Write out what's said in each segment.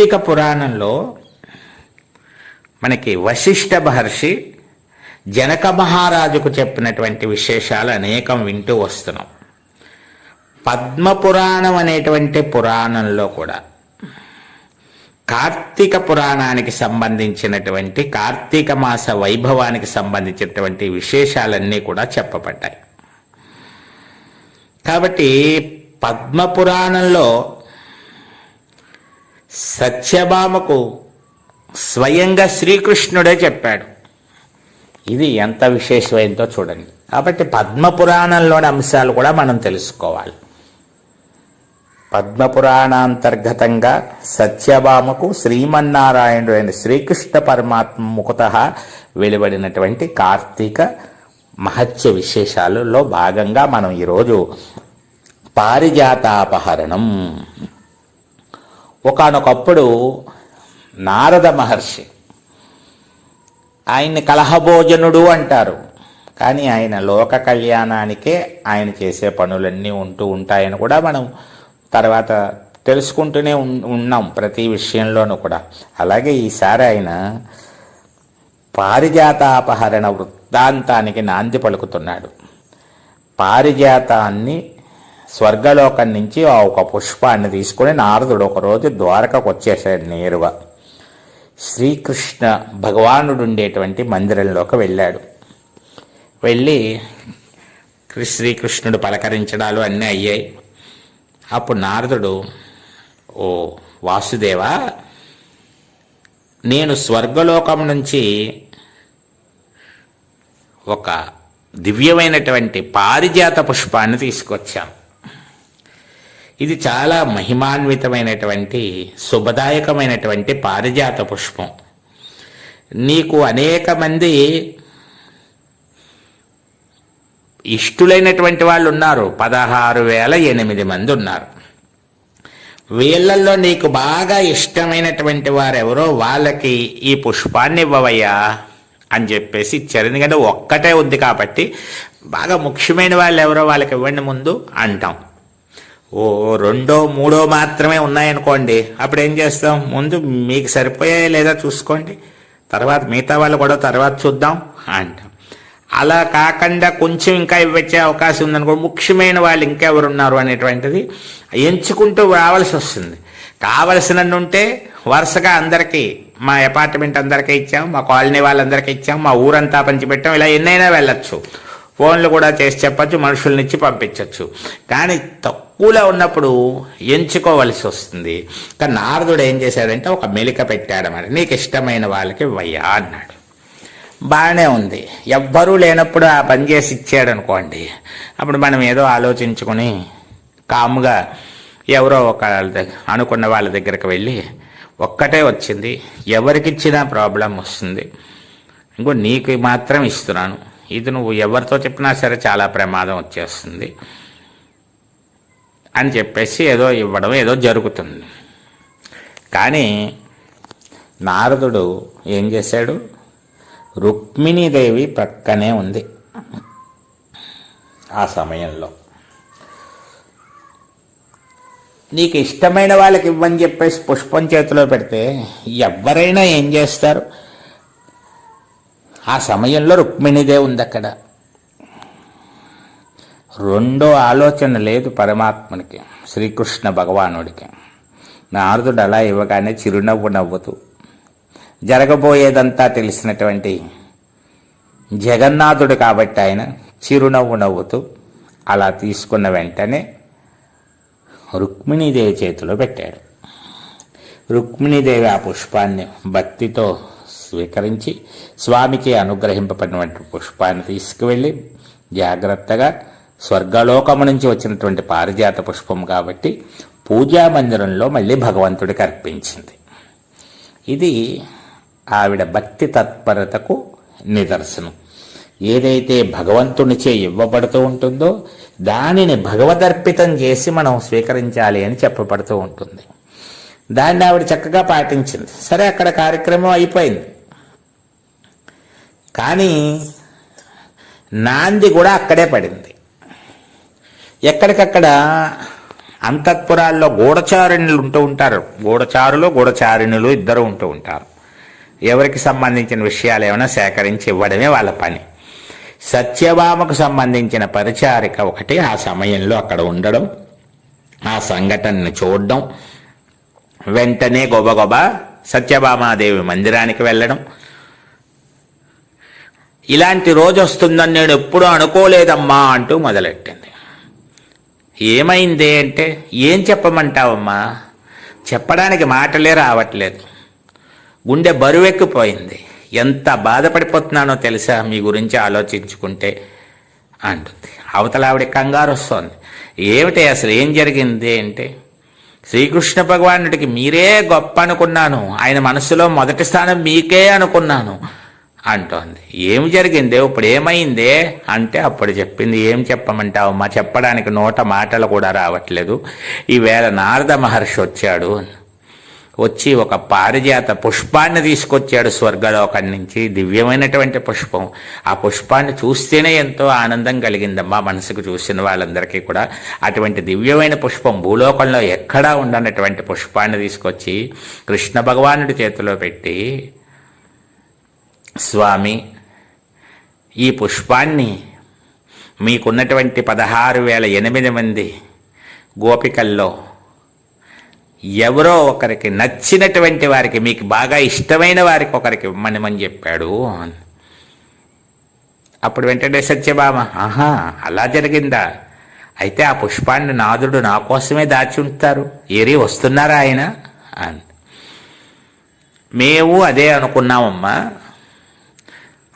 కార్తీక పురాణంలో మనకి వశిష్ఠ మహర్షి జనక మహారాజుకు చెప్పినటువంటి విశేషాలు అనేకం వింటూ వస్తున్నాం. పద్మ పురాణం అనేటువంటి పురాణంలో కూడా కార్తీక పురాణానికి సంబంధించినటువంటి కార్తీక మాస వైభవానికి సంబంధించినటువంటి విశేషాలన్నీ కూడా చెప్పబడ్డాయి. కాబట్టి పద్మ పురాణంలో సత్యభామకు స్వయంగా శ్రీకృష్ణుడే చెప్పాడు. ఇది ఎంత విశేషమైందో చూడండి. కాబట్టి పద్మ పురాణంలోని అంశాలు కూడా మనం తెలుసుకోవాలి. పద్మపురాణాంతర్గతంగా సత్యభామకు శ్రీమన్నారాయణుడు అయిన శ్రీకృష్ణ పరమాత్మ ముఖత వెలువడినటువంటి కార్తీక మహత్య విశేషాలలో భాగంగా మనం ఈరోజు పారిజాతాపహరణం ఒకనొకప్పుడు నారద మహర్షి ఆయన్ని కలహభోజనుడు అంటారు. కానీ ఆయన లోక కళ్యాణానికే ఆయన చేసే పనులన్నీ ఉంటూ ఉంటాయని కూడా మనం తర్వాత తెలుసుకుంటూనే ఉన్నాం ప్రతి విషయంలోనూ కూడా. అలాగే ఈసారి ఆయన పారిజాతాపహరణ వృత్తాంతానికి నాంది పలుకుతున్నాడు. పారిజాతాన్ని స్వర్గలోకం నుంచి ఆ ఒక పుష్పాన్ని తీసుకుని నారదుడు ఒకరోజు ద్వారకకు వచ్చేసాడు నేరుగా. శ్రీకృష్ణ భగవానుడు ఉండేటువంటి మందిరంలోకి వెళ్ళాడు. వెళ్ళి శ్రీకృష్ణుడు పలకరించడాలు అన్నీ అయ్యాయి. అప్పుడు నారదుడు ఓ వాసుదేవా నేను స్వర్గలోకం నుంచి ఒక దివ్యమైనటువంటి పారిజాత పుష్పాన్ని తీసుకొచ్చాను. ఇది చాలా మహిమాన్వితమైనటువంటి శుభదాయకమైనటువంటి పారిజాత పుష్పం. నీకు అనేక మంది ఇష్టులైనటువంటి వాళ్ళు ఉన్నారు. పదహారు వేల ఎనిమిది మంది ఉన్నారు. వీళ్ళల్లో నీకు బాగా ఇష్టమైనటువంటి వారెవరో వాళ్ళకి ఈ పుష్పాన్ని ఇవ్వవయ్యా అని చెప్పేసి ఇచ్చారు. ఎందుకంటే ఒక్కటే ఉంది కాబట్టి బాగా ముఖ్యమైన వాళ్ళు ఎవరో వాళ్ళకి ఇవ్వండి ముందు అంటాం. ఓ రెండో మూడో మాత్రమే ఉన్నాయనుకోండి. అప్పుడు ఏం చేస్తాం? ముందు మీకు సరిపోయాయా లేదా చూసుకోండి. తర్వాత మిగతా వాళ్ళు కూడా తర్వాత చూద్దాం అంటాం. అలా కాకుండా కొంచెం ఇంకా ఇవ్వచ్చే అవకాశం ఉందనుకోండి ముఖ్యమైన వాళ్ళు ఇంకెవరున్నారు అనేటువంటిది ఎంచుకుంటూ రావాల్సి వస్తుంది. కావలసిన ఉంటే వరుసగా అందరికీ మా అపార్ట్మెంట్ అందరికీ ఇచ్చాం మా కాలనీ వాళ్ళందరికీ ఇచ్చాం మా ఊరంతా పంచిపెట్టాం ఇలా ఎన్నైనా వెళ్ళొచ్చు. ఫోన్లు కూడా చేసి చెప్పచ్చు మనుషుల్నిచ్చి పంపించవచ్చు కానీ తక్కువలో ఉన్నప్పుడు ఎంచుకోవలసి వస్తుంది. కానీ నారదుడు ఏం చేశాడంటే ఒక మెలిక పెట్టాడన్నమాట నీకు ఇష్టమైన వాళ్ళకి వయ్యా అన్నాడు. బాగానే ఉంది. ఎవ్వరూ లేనప్పుడు ఆ పని చేసి ఇచ్చాడు అనుకోండి. అప్పుడు మనం ఏదో ఆలోచించుకొని కాముగా ఎవరో ఒక దగ్గర అనుకున్న వాళ్ళ దగ్గరికి వెళ్ళి ఒక్కటే వచ్చింది. ఎవరికిచ్చినా ప్రాబ్లం వస్తుంది. ఇంకో నీకు మాత్రం ఇస్తున్నాను. ఇది నువ్వు ఎవరితో చెప్పినా సరే చాలా ప్రమాదం వచ్చేస్తుంది అని చెప్పేసి ఏదో ఇవ్వడం ఏదో జరుగుతుంది. కానీ నారదుడు ఏం చేశాడు? రుక్మిణీదేవి ప్రక్కనే ఉంది ఆ సమయంలో. నీకు ఇష్టమైన వాళ్ళకి ఇవ్వని చెప్పేసి పుష్పం చేతిలో పెడితే ఎవరైనా ఏం చేస్తారు? ఆ సమయంలో రుక్మిణిదే ఉంది అక్కడ. రెండో ఆలోచన లేదు పరమాత్మనికి శ్రీకృష్ణ భగవానుడికి. నారదుడు అలా ఇవ్వగానే చిరునవ్వు నవ్వుతూ జరగబోయేదంతా తెలిసినటువంటి జగన్నాథుడు కాబట్టి ఆయన చిరునవ్వు నవ్వుతూ అలా తీసుకున్న వెంటనే రుక్మిణీదేవి చేతిలో పెట్టాడు. రుక్మిణీదేవి ఆ పుష్పాన్ని భక్తితో స్వీకరించి స్వామికి అనుగ్రహింపబడినటువంటి పుష్పాన్ని తీసుకువెళ్ళి జాగ్రత్తగా స్వర్గలోకము నుంచి వచ్చినటువంటి పారిజాత పుష్పం కాబట్టి పూజా మందిరంలో మళ్ళీ భగవంతుడికి అర్పించింది. ఇది ఆవిడ భక్తి తత్పరతకు నిదర్శనం. ఏదైతే భగవంతునిచే ఇవ్వబడుతూ ఉంటుందో దానిని భగవదర్పితం చేసి మనం స్వీకరించాలి అని చెప్పబడుతూ ఉంటుంది. దాన్ని ఆవిడ చక్కగా పాటించింది. సరే అక్కడ కార్యక్రమం అయిపోయింది. కానీ నాంది కూడా అక్కడే పడింది. ఎక్కడికక్కడ అంతఃపురాల్లో గూఢచారిణులు ఉంటూ ఉంటారు. గూఢచారులు గూఢచారిణులు ఇద్దరు ఉంటూ ఉంటారు. ఎవరికి సంబంధించిన విషయాలు ఏమైనా సేకరించి ఇవ్వడమే వాళ్ళ పని. సత్యభామకు సంబంధించిన పరిచారిక ఒకటి ఆ సమయంలో అక్కడ ఉండడం ఆ సంఘటనని చూడడం వెంటనే గొబగొబ సత్యభామాదేవి మందిరానికి వెళ్ళడం ఇలాంటి రోజు వస్తుందని నేను ఎప్పుడూ అనుకోలేదమ్మా అంటూ మొదలెట్టింది. ఏమైంది అంటే ఏం చెప్పమంటావమ్మా? చెప్పడానికి మాటలే రావట్లేదు. గుండె బరువెక్కిపోయింది. ఎంత బాధపడిపోతున్నానో తెలుసా మీ గురించి ఆలోచించుకుంటే అంటుంది. అవతల ఆవిడ కంగారు వస్తుంది. ఏమిటి అసలు ఏం జరిగింది అంటే శ్రీకృష్ణ భగవానుడికి మీరే గొప్ప అనుకున్నాను. ఆయన మనసులో మొదటి స్థానం మీకే అనుకున్నాను. అంటోంది. ఏం జరిగింది? ఇప్పుడు ఏమైందే? అంటే అప్పుడు చెప్పింది ఏం చెప్పమంటావమ్మా చెప్పడానికి నోట మాటలు కూడా రావట్లేదు. ఈవేళ నారద మహర్షి వచ్చాడు. వచ్చి ఒక పారిజాత పుష్పాన్ని తీసుకొచ్చాడు స్వర్గలోకం నుంచి. దివ్యమైనటువంటి పుష్పం. ఆ పుష్పాన్ని చూస్తేనే ఎంతో ఆనందం కలిగిందమ్మా మనసుకు చూసిన వాళ్ళందరికీ కూడా. అటువంటి దివ్యమైన పుష్పం భూలోకంలో ఎక్కడా ఉండనటువంటి పుష్పాన్ని తీసుకొచ్చి కృష్ణ భగవానుడి చేతిలో పెట్టి స్వామి ఈ పుష్పాన్ని మీకున్నటువంటి పదహారు వేల ఎనిమిది మంది గోపికల్లో ఎవరో ఒకరికి నచ్చినటువంటి వారికి మీకు బాగా ఇష్టమైన వారికి ఒకరికి ఇవ్వమని చెప్పాడు అప్పుడు వెంటనే సత్యభామ ఆహా అలా జరిగిందా? అయితే ఆ పుష్పాన్ని నాదుడు నా కోసమే దాచి ఉంటారు ఏరి వస్తున్నారా ఆయన? అని. మేము అదే అనుకున్నామమ్మా.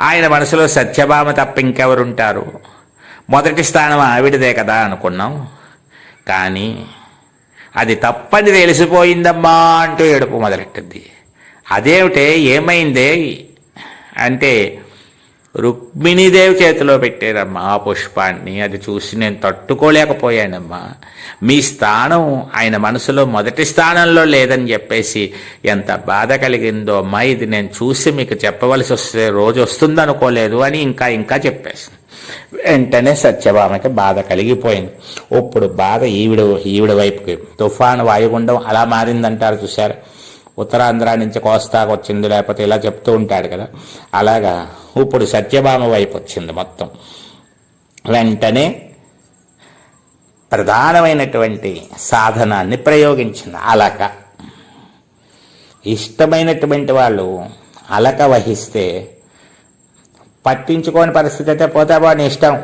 ఆయన మనసులో సత్యభామ తప్ప ఇంకెవరుంటారు? మొదటి స్థానం ఆవిడదే కదా అనుకున్నాం. కానీ అది తప్పని తెలిసిపోయిందమ్మా అంటూ ఏడుపు మొదలెట్టింది. అదేమిటే ఏమైందే? అంటే రుక్మిణీదేవి చేతిలో పెట్టారమ్మా ఆ పుష్పాన్ని. అది చూసి నేను తట్టుకోలేకపోయానమ్మా. మీ స్థానం ఆయన మనసులో మొదటి స్థానంలో లేదని చెప్పేసి ఎంత బాధ కలిగిందో అమ్మా. ఇది నేను చూసి మీకు చెప్పవలసి వస్తే రోజు వస్తుందనుకోలేదు అని ఇంకా ఇంకా చెప్పేసి వెంటనే సత్యభామకి బాధ కలిగిపోయింది. ఇప్పుడు బాధ ఈవిడ ఈవిడ వైపుకి. తుఫాను వాయుగుండం అలా మారిందంటారు చూశారు? ఉత్తరాంధ్ర నుంచి కోస్తాకు వచ్చింది లేకపోతే ఇలా చెప్తూ ఉంటాడు కదా. అలాగా ఇప్పుడు సత్యభామ వైపు వచ్చింది మొత్తం. వెంటనే ప్రధానమైనటువంటి సాధనాన్ని ప్రయోగించింది అలక. ఇష్టమైనటువంటి వాళ్ళు అలక వహిస్తే పట్టించుకోని పరిస్థితి అయితే పోతే వాడిని ఇష్టం.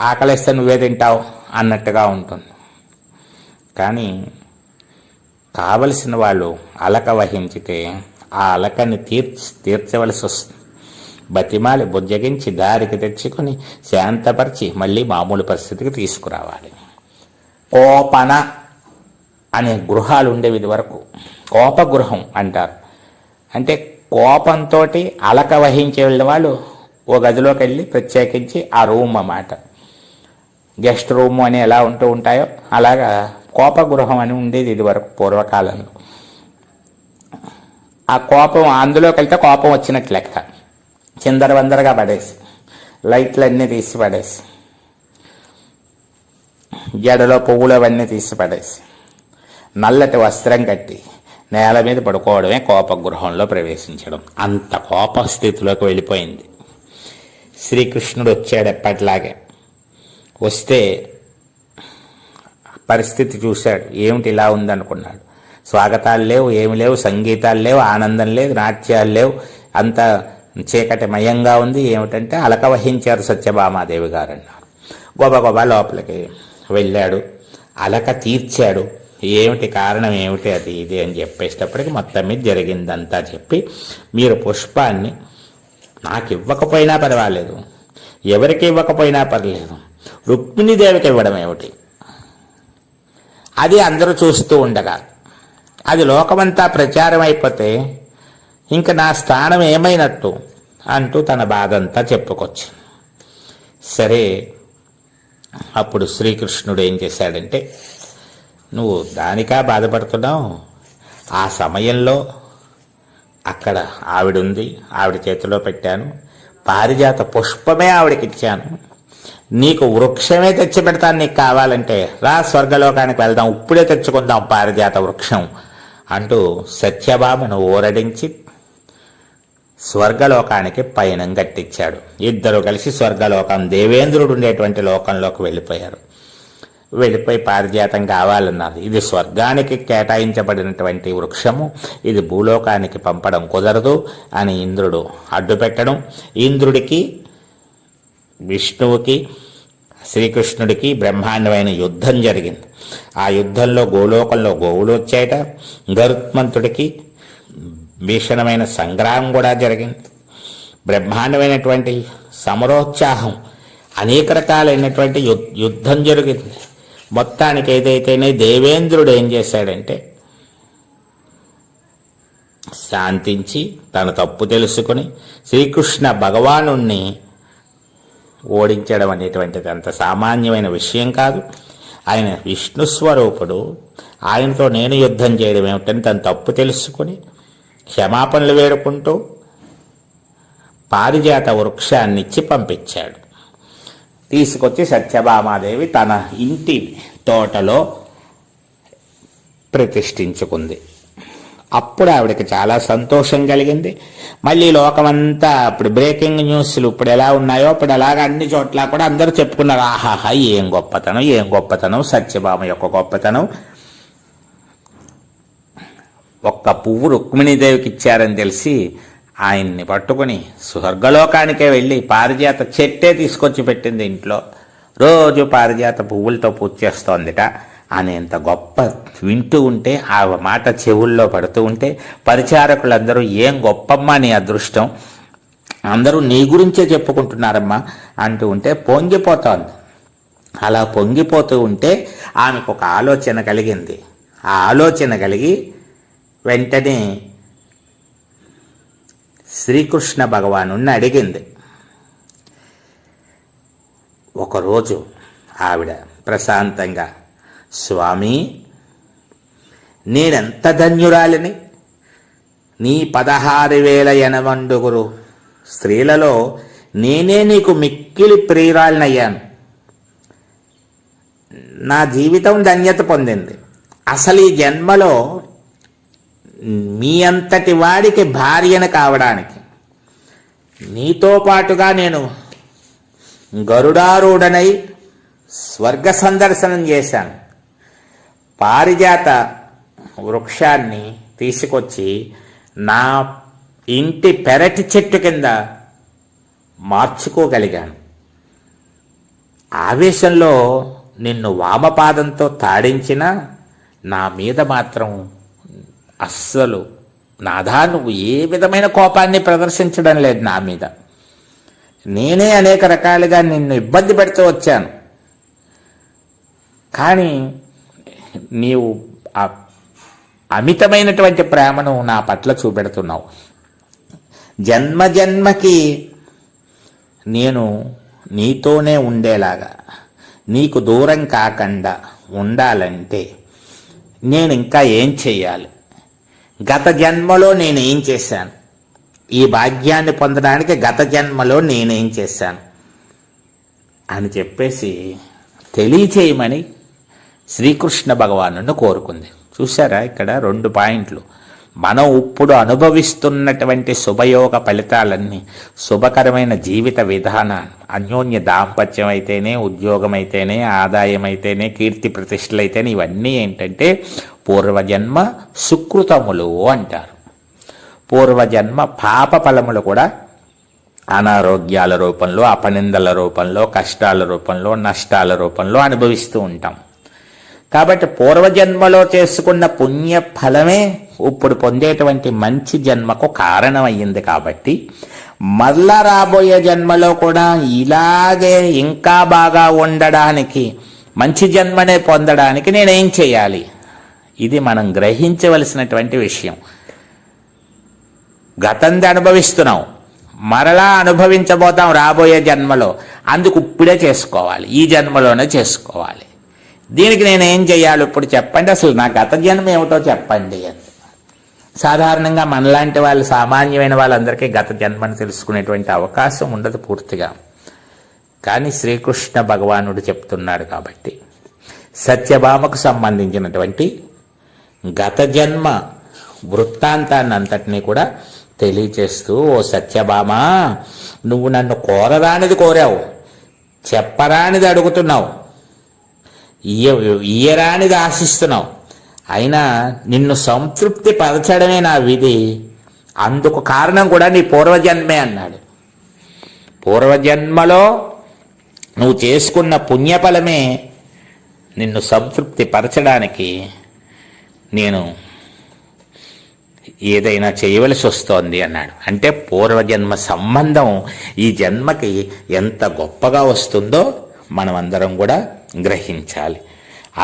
ఆకలిస్తే నువ్వే తింటావు అన్నట్టుగా ఉంటుంది. కానీ కావలసిన వాళ్ళు అలక వహించితే ఆ అలకని తీర్చి తీర్చవలసి వస్తుంది. బతిమాలి బుజ్జగించి దారికి తెచ్చుకొని శాంతపరిచి మళ్ళీ మామూలు పరిస్థితికి తీసుకురావాలి. కోపన అనే గృహాలు ఉండేవి ఇది వరకు. కోపగృహం అంటారు. అంటే కోపంతో అలక వహించే వెళ్ళిన వాళ్ళు ఓ గదిలోకి వెళ్ళి ప్రత్యేకించి ఆ రూమ్ అన్నమాట. గెస్ట్ రూమ్ అని ఎలా ఉంటూ ఉంటాయో అలాగా కోపగృహం అని ఉండేది ఇది వరకు పూర్వకాలంలో. ఆ కోపం అందులోకి వెళ్తే కోపం వచ్చినట్లు లెక్క. చిందరవందరగా పడేసి లైట్లు అన్నీ తీసి పడేసి జడలో పువ్వులు అవన్నీ తీసి పడేసి నల్లటి వస్త్రం కట్టి నేల మీద పడుకోవడమే కోపగృహంలో ప్రవేశించడం. అంత కోప స్థితిలోకి వెళ్ళిపోయింది. శ్రీకృష్ణుడు వచ్చాడు ఎప్పటిలాగే. వస్తే పరిస్థితి చూశాడు. ఏమిటి ఇలా ఉందనుకున్నాడు. స్వాగతాలు లేవు ఏమి లేవు సంగీతాలు లేవు ఆనందం లేదు నాట్యాలు లేవు. అంత చీకటి మయంగా ఉంది. ఏమిటంటే అలక వహించారు సత్యభామాదేవి గారు అన్నారు గొబ లోపలికి వెళ్ళాడు. అలక తీర్చాడు. ఏమిటి కారణం? ఏమిటి అది? ఇది అని చెప్పేటప్పటికి మొత్తం మీద జరిగిందంతా చెప్పి మీరు పుష్పాన్ని నాకు ఇవ్వకపోయినా పర్వాలేదు. ఎవరికి ఇవ్వకపోయినా పర్లేదు. రుక్మిణీదేవికి ఇవ్వడం ఏమిటి? అది అందరూ చూస్తూ ఉండగా అది లోకమంతా ప్రచారం అయిపోతే ఇంక నా స్థానం ఏమైనట్టు అంటూ తన బాధంతా చెప్పుకొచ్చు సరే అప్పుడు శ్రీకృష్ణుడు ఏం చేశాడంటే నువ్వు దానికా బాధపడుతున్నావు? ఆ సమయంలో అక్కడ ఆవిడుంది ఆవిడ చేతిలో పెట్టాను పారిజాత పుష్పమే ఆవిడకి ఇచ్చాను నీకు వృక్షమే తెచ్చి పెడతాను నీకు కావాలంటే. రా స్వర్గలోకానికి వెళ్దాం ఇప్పుడే తెచ్చుకుందాం పారిజాత వృక్షం అంటూ సత్యభామను ఊరడించి స్వర్గలోకానికి పయనం కట్టించాడు. ఇద్దరు కలిసి స్వర్గలోకం దేవేంద్రుడు ఉండేటువంటి లోకంలోకి వెళ్ళిపోయారు. వెళ్ళిపోయి పారిజాతం కావాలన్నారు ఇది స్వర్గానికి కేటాయించబడినటువంటి వృక్షము. ఇది భూలోకానికి పంపడం కుదరదు అని ఇంద్రుడు అడ్డుపెట్టడం. ఇంద్రుడికి విష్ణువుకి శ్రీకృష్ణుడికి బ్రహ్మాండమైన యుద్ధం జరిగింది. ఆ యుద్ధంలో గోలోకంలో గోవులు వచ్చాయట. గరుత్మంతుడికి భీషణమైన సంగ్రామం కూడా జరిగింది. బ్రహ్మాండమైనటువంటి సమరోత్సాహం అనేక రకాలైనటువంటి యుద్ధం జరిగింది. మొత్తానికి ఏదైతేనే దేవేంద్రుడు ఏం చేశాడంటే శాంతించి తన తప్పు తెలుసుకుని శ్రీకృష్ణ భగవానుణ్ణి ఓడించడం అనేటువంటిది అంత సామాన్యమైన విషయం కాదు. ఆయన విష్ణు స్వరూపుడు. ఆయనతో నేను యుద్ధం చేయడం ఏమిటని తన తప్పు తెలుసుకుని క్షమాపణలు వేడుకుంటూ పారిజాత వృక్షాన్ని ఇచ్చి పంపించాడు. తీసుకొచ్చి సత్యభామాదేవి తన ఇంటి తోటలో ప్రతిష్ఠించుకుంది. అప్పుడు ఆవిడకి చాలా సంతోషం కలిగింది. మళ్ళీ లోకమంతా ఇప్పుడు బ్రేకింగ్ న్యూస్లు ఇప్పుడు ఎలా ఉన్నాయో అప్పుడు అలాగ అన్ని చోట్ల కూడా అందరూ చెప్పుకున్నారు. ఆహాహా ఏం గొప్పతనం ఏం గొప్పతనం సత్యభామ యొక్క గొప్పతనం. ఒక్క పువ్వు రుక్మిణీదేవికి ఇచ్చారని తెలిసి ఆయన్ని పట్టుకుని స్వర్గలోకానికే వెళ్ళి పారిజాత చెట్టే తీసుకొచ్చి పెట్టింది ఇంట్లో. రోజు పారిజాత పువ్వులతో పూజ చేస్తోందిట. అనేంత గొప్ప వింటూ ఉంటే ఆ మాట చెవుల్లో పడుతూ ఉంటే పరిచారకులందరూ ఏం గొప్పమ్మా నీ అదృష్టం? అందరూ నీ గురించే చెప్పుకుంటున్నారమ్మా అంటూ ఉంటే పొంగిపోతోంది అలా పొంగిపోతూ ఉంటే ఆమెకు ఒక ఆలోచన కలిగింది. ఆ ఆలోచన కలిగి వెంటనే శ్రీకృష్ణ భగవాను అడిగింది. ఒకరోజు ఆవిడ ప్రశాంతంగా స్వామి నేనెంత ధన్యురాలిని? నీ పదహారు వేల ఎనవండుగురు స్త్రీలలో నేనే నీకు మిక్కిలి ప్రియురాలినయ్యాను. నా జీవితం ధన్యత పొందింది. అసలు ఈ జన్మలో మీ అంతటి వాడికి భార్యను కావడానికి నీతో పాటుగా నేను గరుడారూఢనై స్వర్గ సందర్శనం చేశాను. పారిజాత వృక్షాన్ని తీసుకొచ్చి నా ఇంటి పెరటి చెట్టు కింద మార్చుకోగలిగాను. ఆవేశంలో నిన్ను వామపాదంతో తాడించిన నా మీద మాత్రం అస్సలు నాదా నువ్వు ఏ విధమైన కోపాన్ని ప్రదర్శించడం లేదు నా మీద. నేనే అనేక రకాలుగా నిన్ను ఇబ్బంది పెడుతూ వచ్చాను. కానీ నీవు అమితమైనటువంటి ప్రేమను నా పట్ల చూపెడుతున్నావు. జన్మ జన్మకి నేను నీతోనే ఉండేలాగా నీకు దూరం కాకుండా ఉండాలంటే నేను ఇంకా ఏం చెయ్యాలి? గత జన్మలో నేను ఏం చేశాను? ఈ భాగ్యాన్ని పొందడానికి గత జన్మలో నేనేం చేశాను? అని చెప్పేసి తెలియచేయమని శ్రీకృష్ణ భగవాను కోరుకుంది. చూసారా ఇక్కడ రెండు పాయింట్లు. మనం ఇప్పుడు అనుభవిస్తున్నటువంటి శుభయోగ ఫలితాలన్నీ శుభకరమైన జీవిత విధానం అన్యోన్య దాంపత్యం అయితేనే ఉద్యోగం అయితేనే ఆదాయం అయితేనే కీర్తి ప్రతిష్టలు అయితేనే ఇవన్నీ ఏంటంటే పూర్వజన్మ సుకృతములు అంటారు. పూర్వజన్మ పాప ఫలములు కూడా అనారోగ్యాల రూపంలో అపనిందల రూపంలో కష్టాల రూపంలో నష్టాల రూపంలో అనుభవిస్తూ ఉంటాం. కాబట్టి పూర్వజన్మలో చేసుకున్న పుణ్య ఫలమే ఇప్పుడు పొందేటువంటి మంచి జన్మకు కారణమయ్యింది కాబట్టి మళ్ళా రాబోయే జన్మలో కూడా ఇలాగే ఇంకా బాగా ఉండడానికి మంచి జన్మనే పొందడానికి నేనేం చేయాలి? ఇది మనం గ్రహించవలసినటువంటి విషయం. గతంది అనుభవిస్తున్నాం. మరలా అనుభవించబోతాం రాబోయే జన్మలో. అందుకు ఇప్పుడే చేసుకోవాలి. ఈ జన్మలోనే చేసుకోవాలి. దీనికి నేను ఏం చేయాలి? ఇప్పుడు చెప్పండి అసలు నా గత జన్మ ఏమిటో చెప్పండి అని సాధారణంగా మనలాంటి వాళ్ళు సామాన్యమైన వాళ్ళందరికీ గత జన్మను తెలుసుకునేటువంటి అవకాశం ఉండదు పూర్తిగా. కానీ శ్రీకృష్ణ భగవానుడు చెప్తున్నాడు కాబట్టి సత్యభామకు సంబంధించినటువంటి గత జన్మ వృత్తాంతాన్ని అంతటినీ కూడా తెలియచేస్తూ ఓ సత్యభామ నువ్వు నన్ను కోరరానిది కోరావు చెప్పరానిది అడుగుతున్నావు ఇయ్య ఇయ్యరానిది ఆశిస్తున్నావు. అయినా నిన్ను సంతృప్తి పరచడమే నా విధి. అందుకు కారణం కూడా నీ పూర్వజన్మే అన్నాడు. పూర్వజన్మలో నువ్వు చేసుకున్న పుణ్యఫలమే నిన్ను సంతృప్తి పరచడానికి నేను ఏదైనా చేయవలసి వస్తోంది అన్నాడు. అంటే పూర్వజన్మ సంబంధం ఈ జన్మకి ఎంత గొప్పగా వస్తుందో మనమందరం కూడా గ్రహించాలి.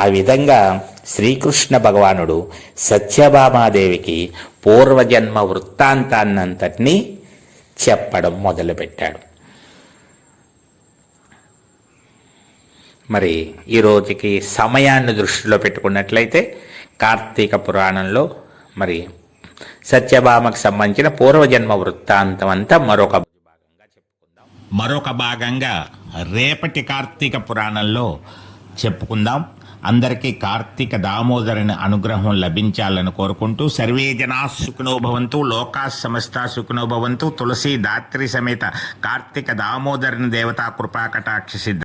ఆ విధంగా శ్రీకృష్ణ భగవానుడు సత్యభామాదేవికి పూర్వజన్మ వృత్తాంతాన్నంతటినీ చెప్పడం మొదలుపెట్టాడు. మరి ఈ రోజుకి సమయాన్ని దృష్టిలో పెట్టుకున్నట్లయితే కార్తీక పురాణంలో మరి సత్యభామకు సంబంధించిన పూర్వజన్మ వృత్తాంతం అంతా మరొక మరొక భాగంగా రేపటి కార్తీక పురాణంలో చెప్పుకుందాం. అందరికీ కార్తీక దామోదరుని అనుగ్రహం లభించాలని కోరుకుంటూ సర్వే జనా సుఖనోభవంతు లోకా సమస్త సుఖనోభవంతు తులసి దాత్రి సమేత కార్తీక దామోదరుని దేవతా కృపాకటాక్ష సిద్ధ